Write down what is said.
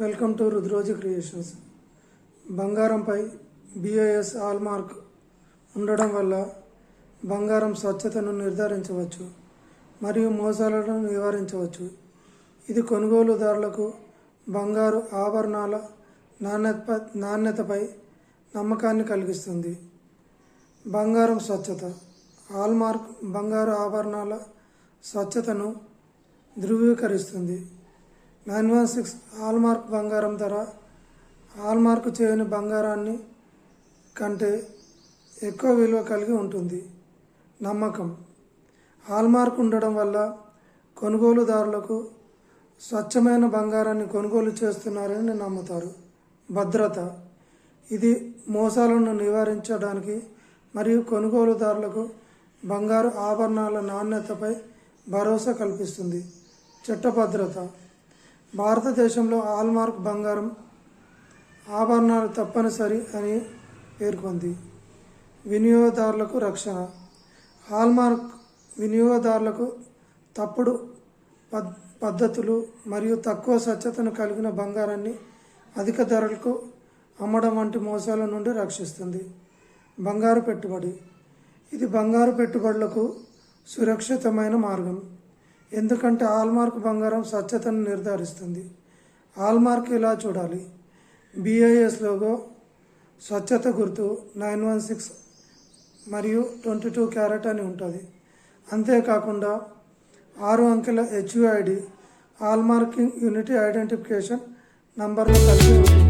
Welcome to Rudroju creations. బంగారంపై BIS hallmark ఉండడం వల్ల బంగారం స్వచ్ఛతను నిర్ధారించవచ్చు మరియు మోసాలను నివారించవచ్చు. ఇది కొనుగోలుదారులకు బంగారు ఆభరణాల నాణ్యత నాణ్యతపై నమ్మకాన్ని కలిగిస్తుంది. బంగారం స్వచ్ఛత. హాల్మార్క్ బంగారు ఆభరణాల స్వచ్ఛతను ధృవీకరిస్తుంది. నైన్ వన్ సిక్స్ హాల్మార్క్ బంగారం ధర. హాల్మార్క్ చేయని బంగారాన్ని కంటే ఎక్కువ విలువ కలిగి ఉంటుంది. నమ్మకం. హాల్మార్క్ ఉండడం వల్ల కొనుగోలుదారులకు స్వచ్ఛమైన బంగారాన్ని కొనుగోలు చేస్తున్నారని నమ్ముతారు. భద్రత. ఇది మోసాలను నివారించడానికి మరియు కొనుగోలుదారులకు బంగారు ఆభరణాల నాణ్యతపై భరోసా కల్పిస్తుంది. చట్టభద్రత. భారతదేశంలో హాల్మార్క్ బంగారం ఆభరణాలు తప్పనిసరి అని పేర్కొంది. వినియోగదారులకు రక్షణ. హాల్మార్క్ వినియోగదారులకు తప్పుడు పద్ పద్ధతులు మరియు తక్కువ స్వచ్ఛతను కలిగిన బంగారాన్ని అధిక ధరలకు అమ్మడం వంటి మోసాల నుండి రక్షిస్తుంది. బంగారు పెట్టుబడి. ఇది బంగారు పెట్టుబడులకు సురక్షితమైన మార్గం. ఎందుకంటే హాల్మార్క్ బంగారం స్వచ్ఛతను నిర్ధారిస్తుంది. హాల్మార్క్ ఇలా చూడాలి? బీఐఎస్ లోగో స్వచ్ఛత గుర్తు నైన్ వన్ సిక్స్ మరియు ట్వంటీ టూ క్యారెట్ అని ఉంటుంది. అంతేకాకుండా ఆరు అంకెల హెచ్యుఐడి హాల్మార్కింగ్ యూనిటీ ఐడెంటిఫికేషన్ నంబర్లో కలిసి ఉంటుంది.